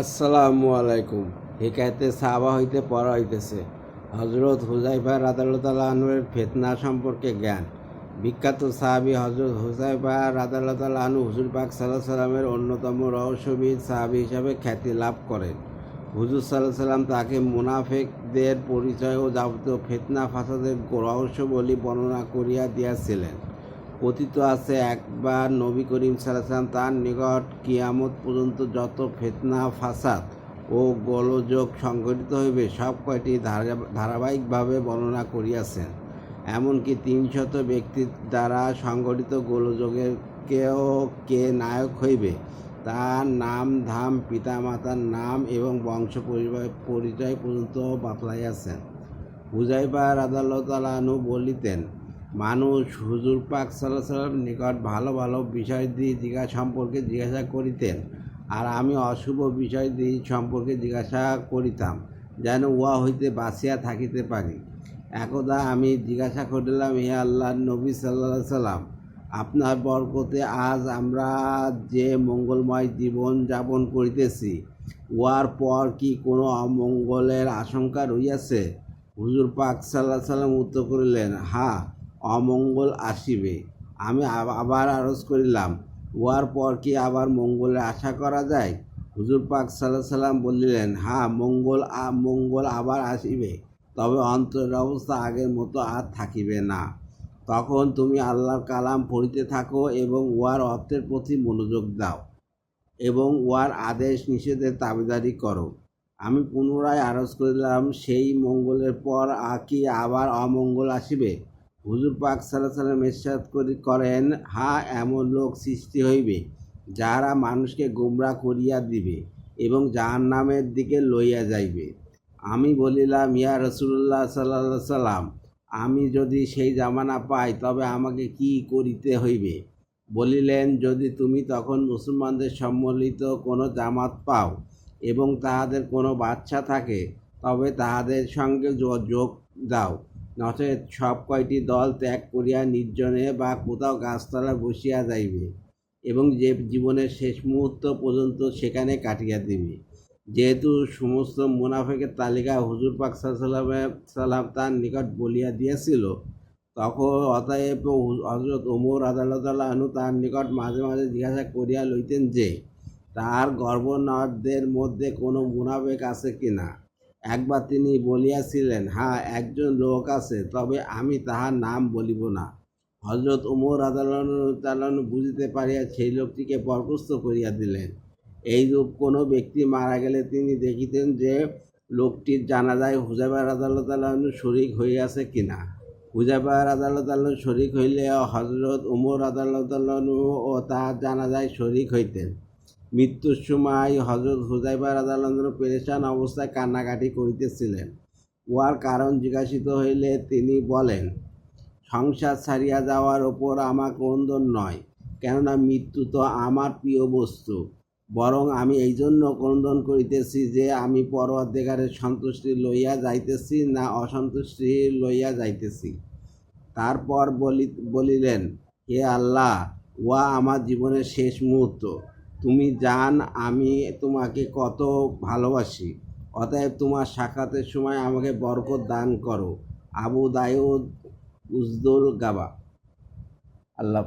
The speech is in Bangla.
আসসালামু আলাইকুম। হিকায়তে সাহাবা হইতে পড়া হইতেছে। হজরত হুজাইফা রাদাল্লাহ আনুয়ের ফেতনা সম্পর্কে জ্ঞান। বিখ্যাত সাহাবি হজরত হুজাইফা রাদাল্লাহ আনু হুজুর পাক সাল্লাহ সাল্লামের অন্যতম রহস্যবিদ সাহাবি হিসাবে খ্যাতি লাভ করেন। হুজুর সাল্লাহ সাল্লাম তাকে মুনাফেকদের পরিচয় ও যাবতীয় ফেতনা, ফাসাদের রহস্য বলি বর্ণনা করিয়া দিয়াছিলেন। কথিত আছে, একবার নবী করিম সাল্লাম তার নিকট কিয়ামত পর্যন্ত যত ফেতনা, ফাসাদ ও গোলযোগ সংঘটিত হইবে, সব কয়টি ধারা- ধারাবাহিকভাবে বর্ণনা করিয়াছেন। এমনকি তিনশত ব্যক্তির দ্বারা সংঘটিত গোলযোগের কেউ কে নায়ক হইবে, তার নাম, ধাম, পিতামাতার নাম এবং বংশ পরিচয় পর্যন্ত বাতলাইয়াছেন। হুজাইবা রাদালতালানু বলিতেন মানুষ হুজুর পাক সাল্লাহ নিকট ভালো ভালো বিষয় দিয়ে জিজ্ঞাসা সম্পর্কে জিজ্ঞাসা করিতেন আর আমি অশুভ বিষয় দিয়ে সম্পর্কে জিজ্ঞাসা করিতাম যেন উহা হইতে বাঁচিয়া থাকিতে পারি। একদা আমি জিজ্ঞাসা করিলাম, হে আল্লাহ নবী সাল্লাহ সাল্লাম আপনার বরকতে আজ আমরা যে মঙ্গলময় জীবন যাপন করিতেছি, উহার পর কি কোনো অমঙ্গলের আশঙ্কা রইয়াছে হুজুর পাক সাল্লাহ সাল্লাম উত্তর করিলেন হ্যাঁ অমঙ্গল আসিবে। আমি আবার আরজ করিলাম, উহার পর কি আবার মঙ্গলের আশা করা যায়? হুজুর পাক সাল্লাহ সাল্লাম বলিলেন হ্যাঁ মঙ্গল মঙ্গল আবার আসিবে। তবে অন্তরের অবস্থা আগের মতো আর থাকিবে না। তখন তুমি আল্লাহর কালাম পড়িতে থাকো এবং উহার অর্থের প্রতি মনোযোগ দাও এবং উহার আদেশ নিষেধের দাবিদারি করো। আমি পুনরায় আরজ করিলাম, সেই মঙ্গলের পর কি আবার অমঙ্গল আসিবে? হুজুর পাক সাল্লাহ সাল্লাম করি, করেন, হা, এমন লোক সৃষ্টি হইবে যাহারা মানুষকে গোমরা করিয়া দিবে এবং জাহান্নামের দিকে লইয়া যাইবে। আমি বলিলাম, ইয়া রসুল্লাহ সাল্লাহ সাল্লাম আমি যদি সেই জামানা পাই, তবে আমাকে কি করিতে হইবে? বলিলেন, যদি তুমি তখন মুসলমানদের সম্মিলিত কোনো জামাত পাও এবং তাহাদের কোনো বাচ্চা থাকে, তবে তাহাদের সঙ্গে যোগ দাও। নচেত সব কয়টি দল ত্যাগ করিয়া নির্জনে বা কোথাও গাছতলা বসিয়া যাইবে এবং যে জীবনের শেষ মুহূর্ত পর্যন্ত সেখানে কাটিয়া দিবে। যেহেতু সমস্ত মুনাফেকের তালিকা হুজুর পাক সাল্লাম তার নিকট বলিয়া দিয়েছিল, তখন অতএব হজরত ওমর আদালত আনু তার নিকট মাঝে মাঝে জিজ্ঞাসা করিয়া লইতেন যে, তার গর্ভনাথদের মধ্যে কোনো মুনাফেক আছে কিনা? একবার তিনি বলিয়াছিলেন হ্যাঁ একজন লোক আছে, তবে আমি তাহার নাম বলিব না। হজরত ওমর আদালন বুঝিতে পারিয়া সেই লোকটিকে বরখাস্ত করিয়া দিলেন। এইরূপ কোনো ব্যক্তি মারা গেলে তিনি দেখিতেন যে লোকটির জানাজায় হুজাইবার আদালত শরিক হইয়াছে কিনা। হুজাইবার আদালত শরিক হইলে হজরত উমর আদালত ও তাহার জানাজায় শরিক হইতেন। মৃত্যুর সময় হজরত হুজাইবার আদালত পেরেশান অবস্থায় কান্নাকাটি করিতেছিলেন। উহার কারণ জিজ্ঞাসিত হইলে তিনি বলেন, সংসার ছাড়িয়া যাওয়ার ওপর আমার ক্রন্দন নয়, কেননা মৃত্যু তো আমার প্রিয় বস্তু। বরং আমি এই জন্য ক্রন্দন করিতেছি যে আমি পরবর্তীকারের সন্তুষ্টি লইয়া যাইতেছি না অসন্তুষ্টি লইয়া যাইতেছি। তারপর বলি, বলিলেন, হে আল্লাহ ওয়া আমার জীবনের শেষ মুহূর্ত। তুমি জান, আমি তোমাকে কত ভালোবাসি। অতএব তোমার সাক্ষাতের সময় আমাকে বরকত দান করো। আবু দায়ুদ উজদুল গাবা। আল্লাহ।